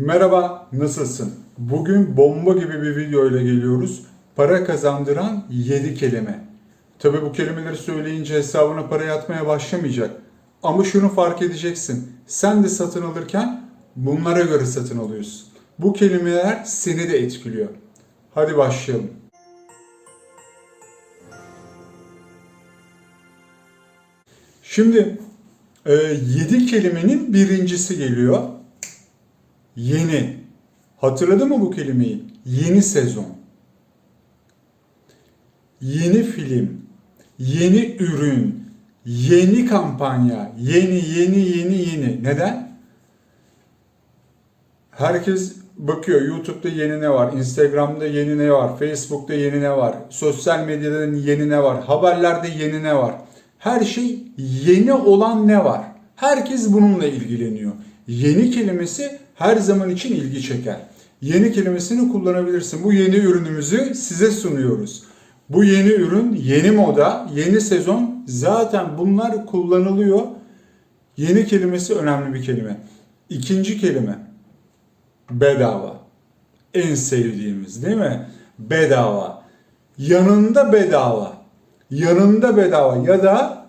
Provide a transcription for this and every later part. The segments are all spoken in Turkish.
Merhaba, nasılsın? Bugün bomba gibi bir video ile geliyoruz. Para kazandıran 7 kelime. Tabi bu kelimeleri söyleyince hesabına para yatmaya başlamayacak. Ama şunu fark edeceksin. Sen de satın alırken bunlara göre satın alıyorsun. Bu kelimeler seni de etkiliyor. Hadi başlayalım. Şimdi 7 kelimenin birincisi geliyor. Yeni. Hatırladın mı bu kelimeyi? Yeni sezon. Yeni film. Yeni ürün. Yeni kampanya. Yeni, yeni, yeni, yeni. Neden? Herkes bakıyor YouTube'da yeni ne var, Instagram'da yeni ne var, Facebook'ta yeni ne var, sosyal medyada yeni ne var, haberlerde yeni ne var. Her şey yeni olan ne var? Herkes bununla ilgileniyor. Yeni kelimesi her zaman için ilgi çeker. Yeni kelimesini kullanabilirsin. Bu yeni ürünümüzü size sunuyoruz. Bu yeni ürün, yeni moda, yeni sezon zaten bunlar kullanılıyor. Yeni kelimesi önemli bir kelime. İkinci kelime bedava. En sevdiğimiz değil mi? Bedava. Yanında bedava. Yanında bedava ya da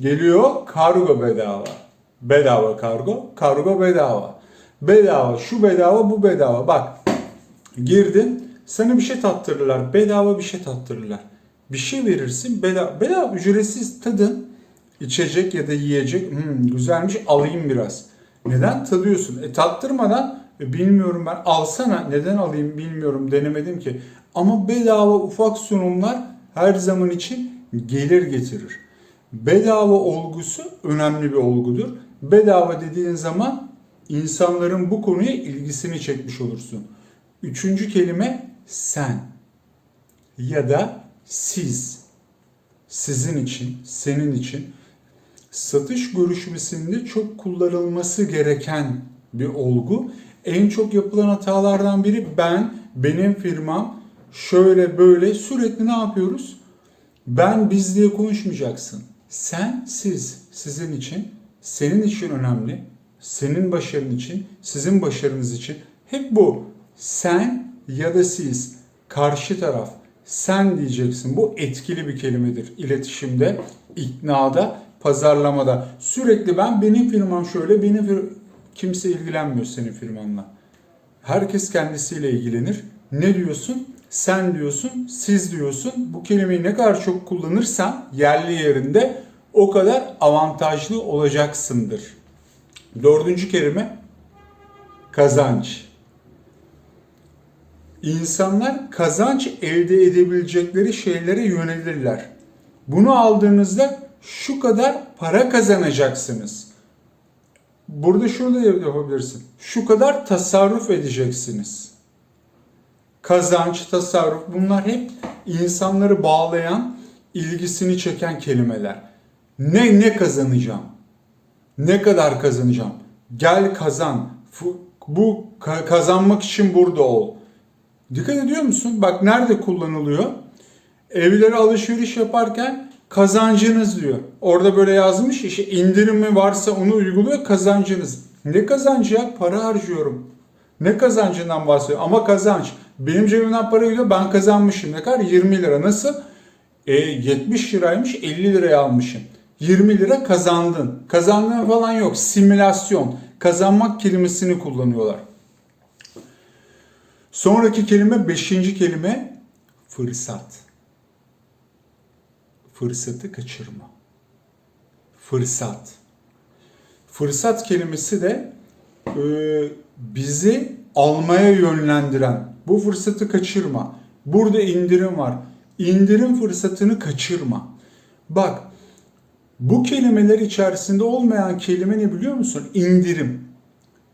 geliyor kargo bedava. Bedava kargo, kargo bedava. Bedava, şu bedava, bu bedava. Bak girdin sana bir şey tattırırlar. Bedava bir şey tattırırlar. Bir şey verirsin bedava, bedava ücretsiz tadın. içecek ya da yiyecek. Hmm, güzelmiş alayım biraz. Neden? Tadıyorsun. E tattırmadan e, bilmiyorum ben alsana neden alayım bilmiyorum denemedim ki. Ama bedava ufak sunumlar her zaman için gelir getirir. Bedava olgusu önemli bir olgudur. Bedava dediğin zaman insanların bu konuya ilgisini çekmiş olursun. Üçüncü kelime sen ya da siz. Sizin için, senin için satış görüşmesinde çok kullanılması gereken bir olgu. En çok yapılan hatalardan biri ben, benim firmam şöyle böyle sürekli ne yapıyoruz? Ben biz diye konuşmayacaksın. Sen, siz, sizin için, senin için önemli, senin başarın için, sizin başarınız için. Hep bu. Sen ya da siz, karşı taraf, sen diyeceksin. Bu etkili bir kelimedir iletişimde, iknada, pazarlamada. Sürekli ben benim firmam şöyle, benim fir- kimse ilgilenmiyor senin firmanla. Herkes kendisiyle ilgilenir. Ne diyorsun? Sen diyorsun, siz diyorsun. Bu kelimeyi ne kadar çok kullanırsan yerli yerinde o kadar avantajlı olacaksındır. Dördüncü kelime kazanç. İnsanlar kazanç elde edebilecekleri şeylere yönelirler. Bunu aldığınızda şu kadar para kazanacaksınız. Burada şunu da yapabilirsin. Şu kadar tasarruf edeceksiniz. Kazanç, tasarruf bunlar hep insanları bağlayan, ilgisini çeken kelimeler. Ne ne kazanacağım? Ne kadar kazanacağım? Gel kazan. Bu ka- kazanmak için burada ol. Dikkat ediyor musun? Bak nerede kullanılıyor? Evlere alışveriş yaparken kazancınız diyor. Orada böyle yazmış işte indirimi varsa onu uyguluyor kazancınız. Ne kazancı ya? Para harcıyorum. Ne kazancından bahsediyor? Ama kazanç. Benim cebimden para gidiyor ben kazanmışım. Ne kadar? 20 lira. Nasıl? E, 70 liraymış 50 liraya almışım. 20 lira kazandın. Kazandığın falan yok. Simülasyon. Kazanmak kelimesini kullanıyorlar. Sonraki kelime beşinci kelime fırsat. Fırsatı kaçırma. Fırsat. Fırsat kelimesi de e, bizi almaya yönlendiren. Bu fırsatı kaçırma. Burada indirim var. İndirim fırsatını kaçırma. Bak bu kelimeler içerisinde olmayan kelime ne biliyor musun? İndirim.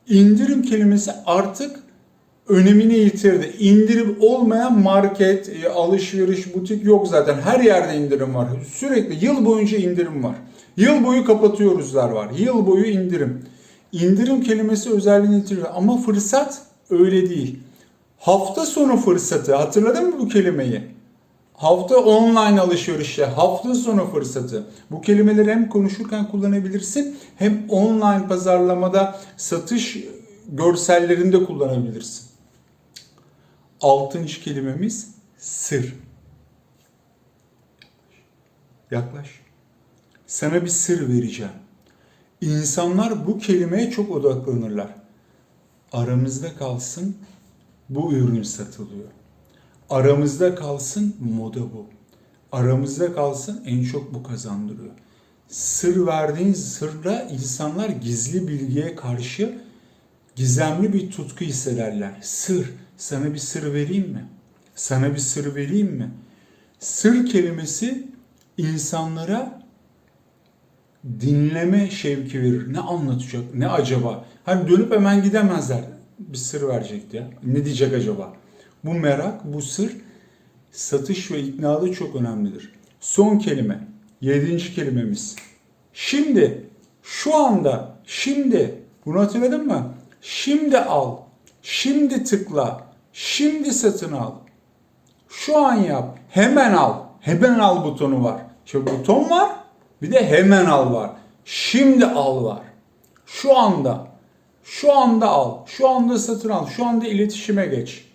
İndirim kelimesi artık önemini yitirdi. İndirim olmayan market, e, alışveriş, butik yok zaten. Her yerde indirim var. Sürekli yıl boyunca indirim var. Yıl boyu kapatıyoruzlar var. Yıl boyu indirim. İndirim kelimesi özelliğini yitiriyor. Ama fırsat öyle değil. Hafta sonu fırsatı. Hatırladın mı bu kelimeyi? Hafta online alışverişe, hafta sonu fırsatı. Bu kelimeleri hem konuşurken kullanabilirsin hem online pazarlamada satış görsellerinde kullanabilirsin. Altıncı kelimemiz sır. Yaklaş. Sana bir sır vereceğim. İnsanlar bu kelimeye çok odaklanırlar. Aramızda kalsın bu ürün satılıyor. Aramızda kalsın moda bu. Aramızda kalsın en çok bu kazandırıyor. Sır verdiğin sırla insanlar gizli bilgiye karşı gizemli bir tutku hissederler. Sır, sana bir sır vereyim mi? Sana bir sır vereyim mi? Sır kelimesi insanlara dinleme şevki verir. Ne anlatacak? Ne acaba? Hani dönüp hemen gidemezler. Bir sır verecekti ya. Ne diyecek acaba? Bu merak, bu sır satış ve iknada çok önemlidir. Son kelime. Yedinci kelimemiz. Şimdi, şu anda, şimdi. Bunu hatırladın mı? Şimdi al. Şimdi tıkla. Şimdi satın al. Şu an yap. Hemen al. Hemen al butonu var. Şimdi buton var. Bir de hemen al var. Şimdi al var. Şu anda. Şu anda al. Şu anda satın al. Şu anda iletişime geç.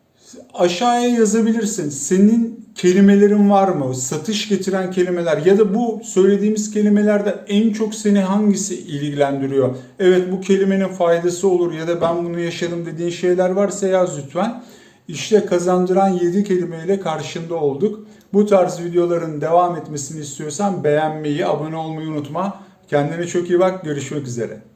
Aşağıya yazabilirsin. Senin kelimelerin var mı? Satış getiren kelimeler ya da bu söylediğimiz kelimelerden en çok seni hangisi ilgilendiriyor? Evet bu kelimenin faydası olur ya da ben bunu yaşadım dediğin şeyler varsa yaz lütfen. İşte kazandıran 7 kelimeyle karşında olduk. Bu tarz videoların devam etmesini istiyorsan beğenmeyi, abone olmayı unutma. Kendine çok iyi bak. Görüşmek üzere.